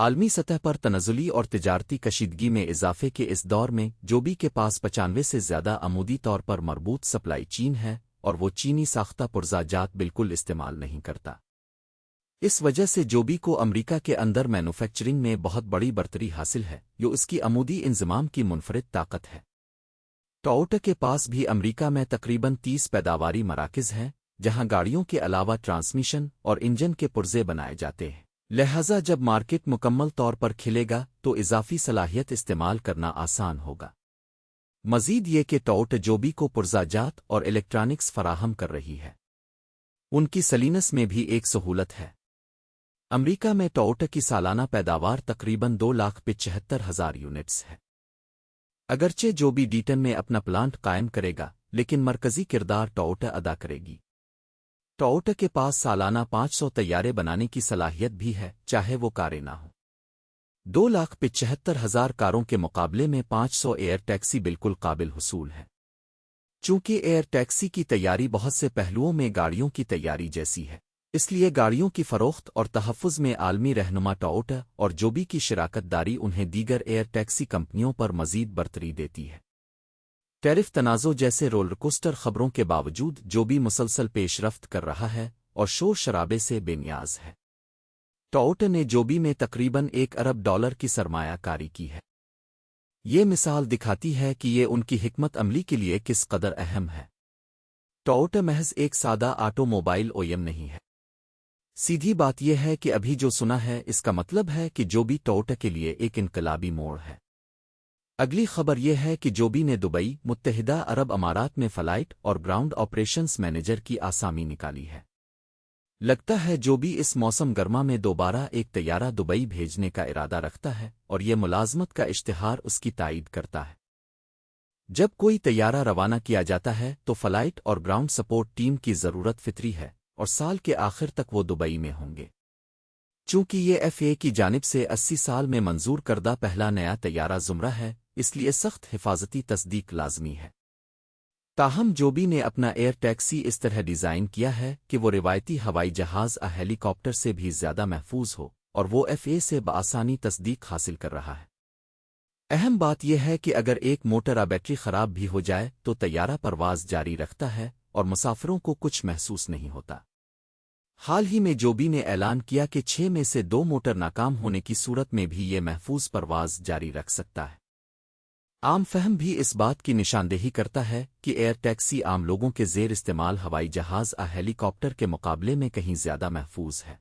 عالمی سطح پر تنزلی اور تجارتی کشیدگی میں اضافے کے اس دور میں جو بھی کے پاس پچانوے سے زیادہ عمودی طور پر مربوط سپلائی چین ہے اور وہ چینی ساختہ پرزا جات بالکل استعمال نہیں کرتا۔ اس وجہ سے جوبی کو امریکہ کے اندر مینوفیکچرنگ میں بہت بڑی برتری حاصل ہے، جو اس کی عمودی انضمام کی منفرد طاقت ہے۔ ٹاؤٹ کے پاس بھی امریکہ میں تقریباً تیس پیداواری مراکز ہیں، جہاں گاڑیوں کے علاوہ ٹرانسمیشن اور انجن کے پرزے بنائے جاتے ہیں۔ لہذا جب مارکیٹ مکمل طور پر کھلے گا تو اضافی صلاحیت استعمال کرنا آسان ہوگا۔ مزید یہ کہ ٹاؤٹ جوبی کو پرزا جات اور الیکٹرانکس فراہم کر رہی ہے۔ ان کی سلینس میں بھی ایک سہولت ہے۔ امریکہ میں ٹاؤٹ کی سالانہ پیداوار تقریباً دو لاکھ پچہتر ہزار یونٹس ہے۔ اگرچہ جو بھی ڈیٹن میں اپنا پلانٹ قائم کرے گا، لیکن مرکزی کردار ٹاؤٹ ادا کرے گی۔ ٹاؤٹ کے پاس سالانہ پانچ سو طیارے بنانے کی صلاحیت بھی ہے، چاہے وہ کاریں نہ ہوں۔ دو لاکھ پچہتر ہزار کاروں کے مقابلے میں پانچ سو ایئر ٹیکسی بالکل قابل حصول ہے چونکہ ایئر ٹیکسی کی تیاری بہت سے پہلوؤں میں گاڑیوں کی تیاری جیسی ہے، اس لیے گاڑیوں کی فروخت اور تحفظ میں عالمی رہنما ٹاؤٹ اور جوبی کی شراکت داری انہیں دیگر ایئر ٹیکسی کمپنیوں پر مزید برتری دیتی ہے۔ ٹیرف تنازع جیسے رولر کوسٹر خبروں کے باوجود جو بھی مسلسل پیش رفت کر رہا ہے اور شور شرابے سے بے نیاز ہے۔ ٹاؤٹ نے جوبی میں تقریباً ایک ارب ڈالر کی سرمایہ کاری کی ہے۔ یہ مثال دکھاتی ہے کہ یہ ان کی حکمت عملی کے لیے کس قدر اہم ہے۔ ٹاؤٹ محض ایک سادہ آٹو موبائل اویم نہیں ہے۔ سیدھی بات یہ ہے کہ ابھی جو سنا ہے اس کا مطلب ہے کہ جو بھی کے لیے ایک انقلابی موڑ ہے۔ اگلی خبر یہ ہے کہ جوبی نے دبئی، متحدہ عرب امارات میں فلائٹ اور گراؤنڈ آپریشنز مینیجر کی آسامی نکالی ہے۔ لگتا ہے جو بھی اس موسم گرما میں دوبارہ ایک طیارہ دبئی بھیجنے کا ارادہ رکھتا ہے اور یہ ملازمت کا اشتہار اس کی تائید کرتا ہے۔ جب کوئی طیارہ روانہ کیا جاتا ہے تو فلائٹ اور گراؤنڈ سپورٹ ٹیم کی ضرورت فطری ہے اور سال کے آخر تک وہ دبئی میں ہوں گے۔ چونکہ یہ ایف اے کی جانب سے اسی سال میں منظور کردہ پہلا نیا طیارہ زمرہ ہے، اس لیے سخت حفاظتی تصدیق لازمی ہے۔ تاہم، جوبی نے اپنا ایئر ٹیکسی اس طرح ڈیزائن کیا ہے کہ وہ روایتی ہوائی جہاز ہیلی کاپٹر سے بھی زیادہ محفوظ ہو اور وہ ایف اے سے بآسانی تصدیق حاصل کر رہا ہے۔ اہم بات یہ ہے کہ اگر ایک موٹر بیٹری خراب بھی ہو جائے تو طیارہ پرواز جاری رکھتا ہے اور مسافروں کو کچھ محسوس نہیں ہوتا۔ حال ہی میں جوبی نے اعلان کیا کہ چھ میں سے دو موٹر ناکام ہونے کی صورت میں بھی یہ محفوظ پرواز جاری رکھ سکتا ہے۔ عام فہم بھی اس بات کی نشاندہی کرتا ہے کہ ایئر ٹیکسی عام لوگوں کے زیر استعمال ہوائی جہاز اور ہیلی کاپٹر کے مقابلے میں کہیں زیادہ محفوظ ہے۔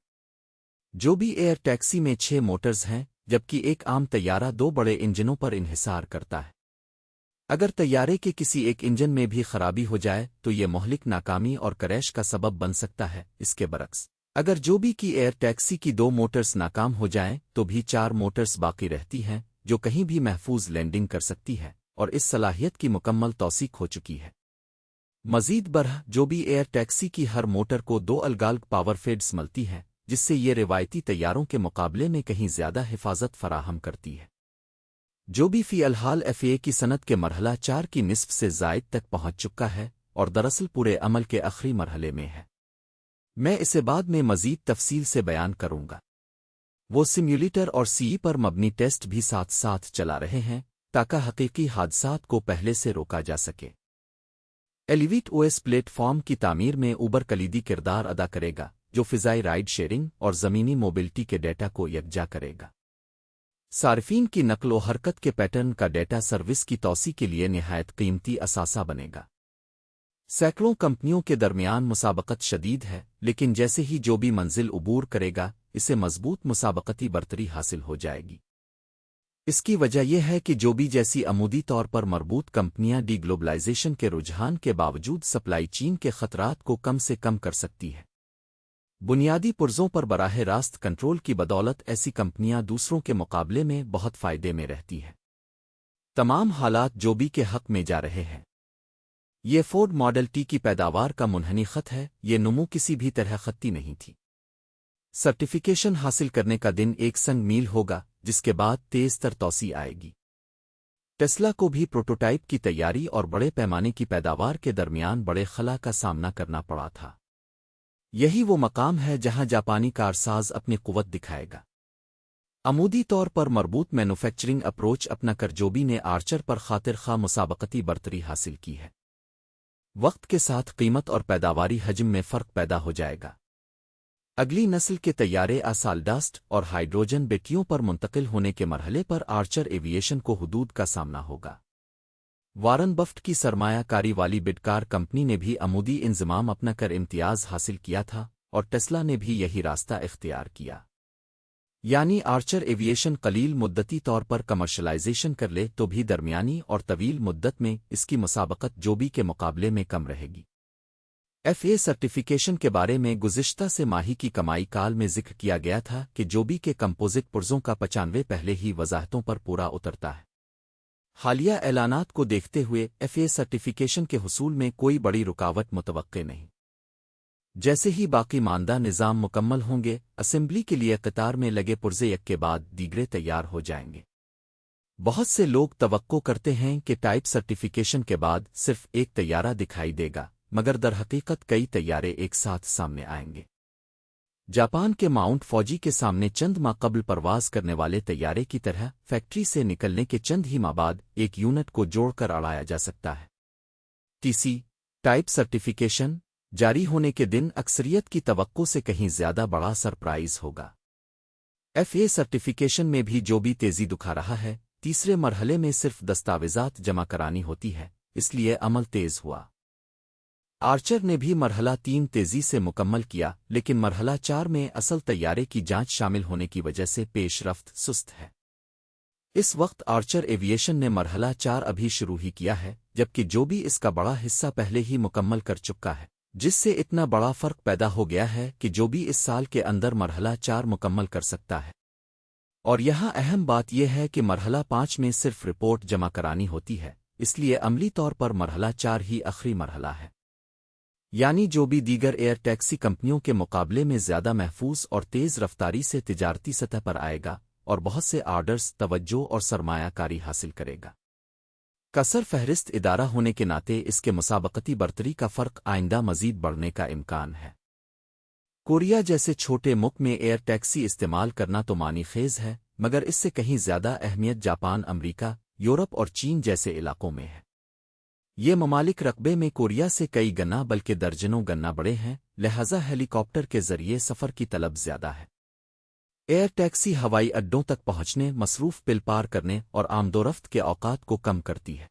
جو بھی ایئر ٹیکسی میں چھ موٹرز ہیں، جبکہ ایک عام طیارہ دو بڑے انجنوں پر انحصار کرتا ہے۔ اگر طیارے کے کسی ایک انجن میں بھی خرابی ہو جائے، تو یہ مہلک ناکامی اور کریش کا سبب بن سکتا ہے، اس کے برعکس۔ اگر جو بھی کی ایئر ٹیکسی کی دو موٹرز ناکام ہو جائیں، تو بھی چار موٹرز باقی رہتی ہیں، جو کہیں بھی محفوظ لینڈنگ کر سکتی ہے، اور اس صلاحیت کی مکمل توثیق ہو چکی ہے۔ مزید برہ، جو بھی ایئر ٹیکسی کی ہر موٹر کو دو الگالگ پاور فیڈز ملتی ہے جس سے یہ روایتی طیاروں کے مقابلے میں کہیں زیادہ حفاظت فراہم کرتی ہے۔ جو بھی فی الحال ایف اے کی صنعت کے مرحلہ چار کی نصف سے زائد تک پہنچ چکا ہے اور دراصل پورے عمل کے آخری مرحلے میں ہے۔ میں اسے بعد میں مزید تفصیل سے بیان کروں گا۔ وہ سمیولیٹر اور سی پر مبنی ٹیسٹ بھی ساتھ ساتھ چلا رہے ہیں تاکہ حقیقی حادثات کو پہلے سے روکا جا سکے۔ Elevate O S plate form کی تعمیر میں اوبر کلیدی کردار ادا کرے گا، جو فضائی رائڈ شیئرنگ اور زمینی موبلٹی کے ڈیٹا کو یکجا کرے گا۔ صارفین کی نقل و حرکت کے پیٹرن کا ڈیٹا سروس کی توسیع کے لیے نہایت قیمتی اثاثہ بنے گا۔ سینکڑوں کمپنیوں کے درمیان مسابقت شدید ہے، لیکن جیسے ہی جو بھی منزل عبور کرے گا، اسے مضبوط مسابقتی برتری حاصل ہو جائے گی۔ اس کی وجہ یہ ہے کہ جو بھی جیسی عمودی طور پر مربوط کمپنیاں ڈی گلوبلائزیشن کے رجحان کے باوجود سپلائی چین کے خطرات کو کم سے کم کر سکتی ہے۔ بنیادی پرزوں پر براہ راست کنٹرول کی بدولت ایسی کمپنیاں دوسروں کے مقابلے میں بہت فائدے میں رہتی ہیں۔ تمام حالات جو بھی کے حق میں جا رہے ہیں۔ یہ فورڈ ماڈل ٹی کی پیداوار کا منحنی خط ہے، یہ نمو کسی بھی طرح خطی نہیں تھی۔ سرٹیفیکیشن حاصل کرنے کا دن ایک سنگ میل ہوگا، جس کے بعد تیز تر توسیع آئے گی۔ ٹیسلا کو بھی پروٹوٹائپ کی تیاری اور بڑے پیمانے کی پیداوار کے درمیان بڑے خلا کا سامنا کرنا پڑا تھا۔ یہی وہ مقام ہے جہاں جاپانی کارساز اپنی قوت دکھائے گا۔ عمودی طور پر مربوط مینوفیکچرنگ اپروچ اپنا کر جوبی نے آرچر پر خاطر خواہ مسابقتی برتری حاصل کی ہے۔ وقت کے ساتھ قیمت اور پیداواری حجم میں فرق پیدا ہو جائے گا۔ اگلی نسل کے طیارے آسالڈاسٹ اور ہائیڈروجن بیٹیوں پر منتقل ہونے کے مرحلے پر آرچر ایویشن کو حدود کا سامنا ہوگا۔ وارن بفٹ کی سرمایہ کاری والی بڈکار کمپنی نے بھی عمودی انضمام اپنا کر امتیاز حاصل کیا تھا اور ٹیسلا نے بھی یہی راستہ اختیار کیا۔ یعنی آرچر ایویشن قلیل مدتی طور پر کمرشلائزیشن کر لے تو بھی درمیانی اور طویل مدت میں اس کی مسابقت جو بھی کے مقابلے میں کم رہے گی۔ ایف اے سرٹیفیکیشن کے بارے میں گزشتہ سے ماہی کی کمائی کال میں ذکر کیا گیا تھا کہ جو بھی کے کمپوزٹ پرزوں کا پچانوے پہلے ہی وضاحتوں پر پورا اترتا ہے۔ حالیہ اعلانات کو دیکھتے ہوئے ایف اے سرٹیفیکیشن کے حصول میں کوئی بڑی رکاوٹ متوقع نہیں۔ جیسے ہی باقی ماندہ نظام مکمل ہوں گے، اسمبلی کے لیے قطار میں لگے پرزے یک کے بعد دیگرے تیار ہو جائیں گے۔ بہت سے لوگ توقع کرتے ہیں کہ ٹائپ سرٹیفیکیشن کے بعد صرف ایک طیارہ دکھائی دے گا، مگر در حقیقت کئی طیارے ایک ساتھ سامنے آئیں گے۔ جاپان کے ماؤنٹ فوجی کے سامنے چند ماہ قبل پرواز کرنے والے طیارے کی طرح فیکٹری سے نکلنے کے چند ہی ماہ بعد ایک یونٹ کو جوڑ کر اڑایا جا سکتا ہے۔ ٹی سی ٹائپ سرٹیفیکیشن جاری ہونے کے دن اکثریت کی توقع سے کہیں زیادہ بڑا سرپرائز ہوگا۔ ایف اے سرٹیفیکیشن میں بھی جو بھی تیزی دکھا رہا ہے، تیسرے مرحلے میں صرف دستاویزات جمع کرانی ہوتی ہے، اس لیے عمل تیز ہوا۔ آرچر نے بھی مرحلہ تین تیزی سے مکمل کیا، لیکن مرحلہ چار میں اصل تیارے کی جانچ شامل ہونے کی وجہ سے پیش رفت سست ہے۔ اس وقت آرچر ایویشن نے مرحلہ چار ابھی شروع ہی کیا ہے، جبکہ جو بھی اس کا بڑا حصہ پہلے ہی مکمل کر چکا ہے، جس سے اتنا بڑا فرق پیدا ہو گیا ہے کہ جو بھی اس سال کے اندر مرحلہ چار مکمل کر سکتا ہے۔ اور یہاں اہم بات یہ ہے کہ مرحلہ پانچ میں صرف رپورٹ جمع کرانی ہوتی ہے، اس لیے عملی طور پر مرحلہ چار ہی آخری مرحلہ ہے۔ یعنی جو بھی دیگر ایئر ٹیکسی کمپنیوں کے مقابلے میں زیادہ محفوظ اور تیز رفتاری سے تجارتی سطح پر آئے گا اور بہت سے آرڈرز توجہ اور سرمایہ کاری حاصل کرے گا۔ کثر فہرست ادارہ ہونے کے ناطے اس کے مسابقتی برتری کا فرق آئندہ مزید بڑھنے کا امکان ہے۔ کوریا جیسے چھوٹے مک میں ایئر ٹیکسی استعمال کرنا تو مانی خیز ہے، مگر اس سے کہیں زیادہ اہمیت جاپان، امریکہ، یورپ اور چین جیسے علاقوں میں ہے۔ یہ ممالک رقبے میں کوریا سے کئی گنا بلکہ درجنوں گنا بڑے ہیں، لہذا ہیلی کاپٹر کے ذریعے سفر کی طلب زیادہ ہے۔ ایئر ٹیکسی ہوائی اڈوں تک پہنچنے، مصروف پل پار کرنے اور آمدورفت کے اوقات کو کم کرتی ہے۔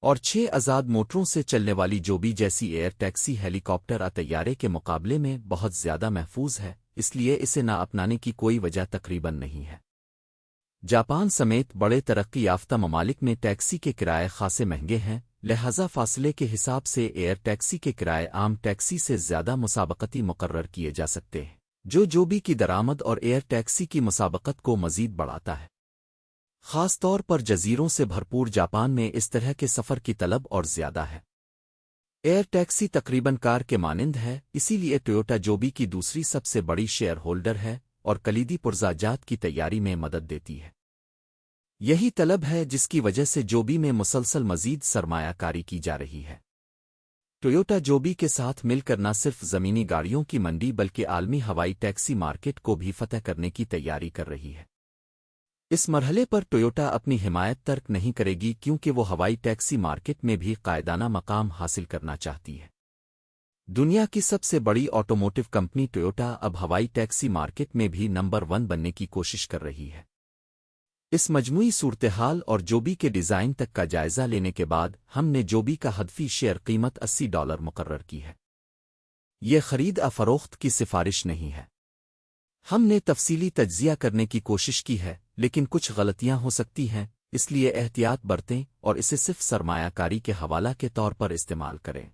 اور چھ آزاد موٹروں سے چلنے والی جو بھی جیسی ایئر ٹیکسی ہیلی کاپٹر طیارے کے مقابلے میں بہت زیادہ محفوظ ہے، اس لیے اسے نہ اپنانے کی کوئی وجہ تقریباً نہیں ہے۔ جاپان سمیت بڑے ترقی یافتہ ممالک میں ٹیکسی کے کرائے خاصے مہنگے ہیں لہذا فاصلے کے حساب سے ایئر ٹیکسی کے کرائے عام ٹیکسی سے زیادہ مسابقتی مقرر کیے جا سکتے ہیں، جو جو بھی کی درآمد اور ایئر ٹیکسی کی مسابقت کو مزید بڑھاتا ہے۔ خاص طور پر جزیروں سے بھرپور جاپان میں اس طرح کے سفر کی طلب اور زیادہ ہے۔ ایئر ٹیکسی تقریباً کار کے مانند ہے، اسی لیے ٹویوٹا جوبی کی دوسری سب سے بڑی شیئر ہولڈر ہے اور کلیدی پرزا جات کی تیاری میں مدد دیتی ہے۔ یہی طلب ہے جس کی وجہ سے جوبی میں مسلسل مزید سرمایہ کاری کی جا رہی ہے۔ ٹویوٹا جوبی کے ساتھ مل کر نہ صرف زمینی گاڑیوں کی منڈی بلکہ عالمی ہوائی ٹیکسی مارکیٹ کو بھی فتح کرنے کی تیاری کر رہی ہے۔ اس مرحلے پر ٹویوٹا اپنی حمایت ترک نہیں کرے گی کیونکہ وہ ہوائی ٹیکسی مارکیٹ میں بھی قائدانہ مقام حاصل کرنا چاہتی ہے۔ دنیا کی سب سے بڑی آٹوموٹیو کمپنی ٹویوٹا اب ہوائی ٹیکسی مارکیٹ میں بھی نمبر ون بننے کی کوشش کر رہی ہے۔ اس مجموعی صورتحال اور جوبی کے ڈیزائن تک کا جائزہ لینے کے بعد ہم نے جوبی کا ہدفی شیئر قیمت اسی ڈالر مقرر کی ہے۔ یہ خرید افروخت کی سفارش نہیں ہے۔ ہم نے تفصیلی تجزیہ کرنے کی کوشش کی ہے، لیکن کچھ غلطیاں ہو سکتی ہیں، اس لیے احتیاط برتیں اور اسے صرف سرمایہ کاری کے حوالہ کے طور پر استعمال کریں۔